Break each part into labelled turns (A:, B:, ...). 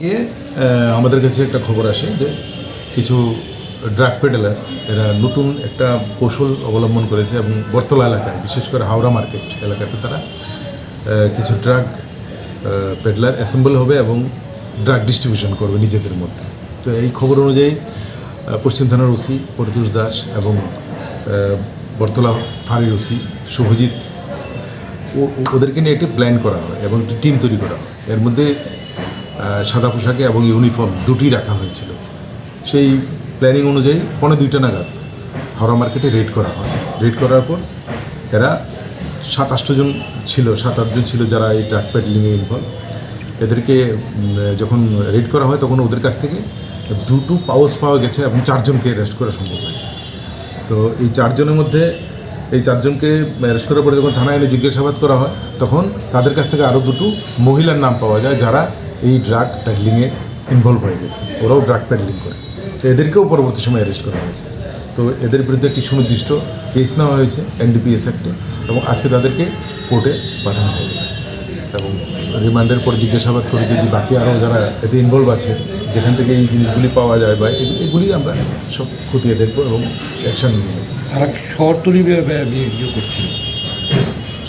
A: গিয়ে আমাদের কাছে একটা খবর আসে যে কিছু ড্রাগ পেডেলার, এরা নতুন একটা কৌশল অবলম্বন করেছে এবং বর্তলা এলাকায়, বিশেষ করে হাওড়া মার্কেট এলাকাতে তারা কিছু ড্রাগ পেডলার অ্যাসেম্বল হবে এবং ড্রাগ ডিস্ট্রিবিউশন করবে নিজেদের মধ্যে। তো এই খবর অনুযায়ী পশ্চিম থানার ওসি পরিতোষ দাস এবং বর্তলা ফাঁড়ির ওসি শুভজিৎ ওদেরকে নিয়ে একটি প্ল্যান করা হয় এবং একটি টিম তৈরি করা হয়। এর মধ্যে সাদা পোশাকে এবং ইউনিফর্ম দুটি রাখা হয়েছিল। সেই প্ল্যানিং অনুযায়ী পৌনে দুইটা নাগাদ হাওড়া মার্কেটে রেড করা হয়। রেড করার পর এরা সাত জন ছিল, সাত আটজন ছিল যারা এই ট্রাক প্যাডলিংয়ে ইনভলভ এদেরকে যখন রেড করা হয়, তখন ওদের কাছ থেকে দুটো পাউস পাওয়া গেছে এবং চারজনকে অ্যারেস্ট করা সম্ভব হয়েছে। তো এই চারজনের মধ্যে, এই চারজনকে অ্যারেস্ট করার পরে যখন থানায় এনে জিজ্ঞাসাবাদ করা হয়, তখন তাদের কাছ থেকে আরও দুটো মহিলার নাম পাওয়া যায় যারা এই ড্রাগ প্যাডলিংয়ে ইনভলভ হয়ে গেছে। ওরাও ড্রাগ প্যাডলিং করে। তো এদেরকেও পরবর্তী সময় অ্যারেস্ট করা হয়েছে। তো এদের বিরুদ্ধে একটি সুনির্দিষ্ট কেস নেওয়া হয়েছে এনডিপিএস অ্যাক্টে এবং আজকে তাদেরকে কোর্টে পাঠানো হবে। এবং রিমান্ডের পর জিজ্ঞাসাবাদ করে যদি বাকি আরও যারা এতে ইনভলভ আছে, যেখান থেকে এই জিনিসগুলি পাওয়া যায় বা এগুলি- আমরা সব খতিয়ে দেখব এবং অ্যাকশন নিয়ে
B: তারা বে- ইয়ে করছিল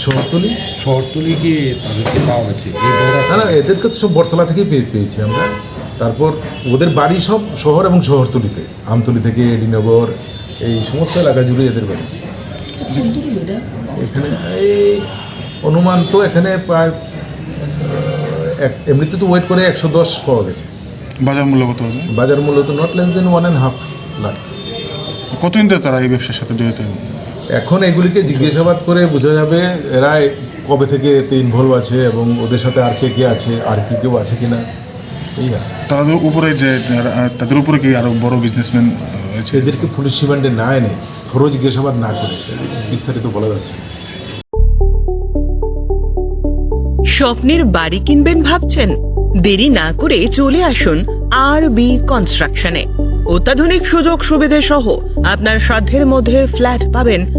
A: শহরতলি?
B: শহরতলি কি তাদেরকে পাওয়া গেছে?
A: না না এদেরকে তো সব বটতলা থেকেই পেয়ে পেয়েছি আমরা। তারপর ওদের বাড়ি সব শহর এবং শহরতলিতে। আমতলি থেকে এডিনগর এই সমস্ত এলাকা জুড়ে এদের বাড়ি। এখানে এই অনুমান তো এখানে প্রায় এমনিতে তো ওয়েট করে একশো দশ পাওয়া গেছে।
C: বাজার মূল্য কত হবে?
A: বাজার মূল্য তো not less than one and half lakh
C: কতদিন ধরে তারা এই ব্যবসার সাথে জড়িত?
A: এখন এগুলিকে জিজ্ঞাসাবাদ করে বোঝা যাবে এরা কবে থেকে এতে ইনভলভ আছে এবং ওদের সাথে আর কে কে আছে আর কি কেউ আছে কিনা। এই আর
C: তাদের উপরে যে তাদের উপরে কি আরও বড় বিজনেসম্যান রয়েছে?
A: এদেরকে পুলিশ রিমান্ডে না এনে থরো জিজ্ঞাসাবাদ না করে বিস্তারিত বলা যাচ্ছে
D: স্বপ্নের বাড়ি কিনবেন ভাবছেন? দেরি না করে চলে আসুন আর বি কনস্ট্রাকশনে অত্যাধুনিক সুযোগ সুবিধে সহ আপনার সাধ্যের মধ্যে ফ্ল্যাট পাবেন